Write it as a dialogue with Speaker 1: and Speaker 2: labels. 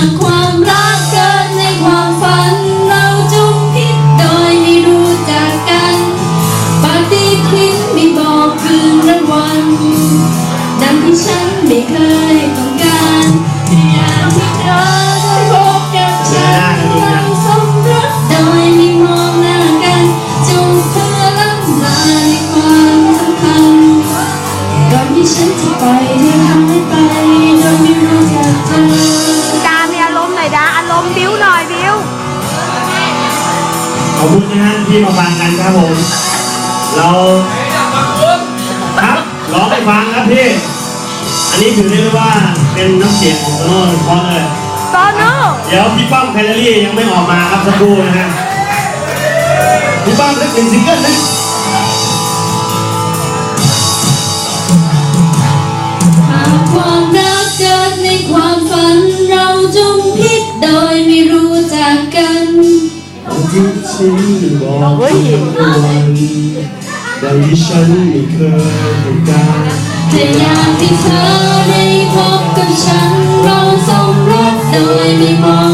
Speaker 1: ากความรักเกิดในความฝัน เราจุมพิษโดยไม่รู้จักกันปฏิทินไม่บอกคืนและวันดังที่ฉันไม่เคยต้องการอยางที่เธอได้พบกับฉันเราสมรสโดยไม่มองหน้ากันจูบเธอล้ำลาในความสำคัญก่อนที่ฉันจะไป
Speaker 2: ณ์หน่อยนะอารมณ์บิ้วหน่อยบิ้ว
Speaker 3: ขอบคุณนะฮะที่มาฟังกันครับผม เราครับร้องให้ฟังครับพี่ อันนี้ถือได้เลยว่าเป็นน้ำเสียงของโตโน่เพราะเลย
Speaker 2: โตโน่
Speaker 3: เดี๋ยวพี่ป้อมแคลอรี่ยังไม่ออกมาครับสักครู่นะฮะพี่ป้อมสักหนึ่งซิงเกิลนะ
Speaker 1: กัน
Speaker 3: วันที่ฉันบอกเฮ้ยวันวังที่ฉันไม่เคยต้องการ
Speaker 1: แต่อยากที่เธอได้พบกับฉันเราสมรสโดยไม่บอก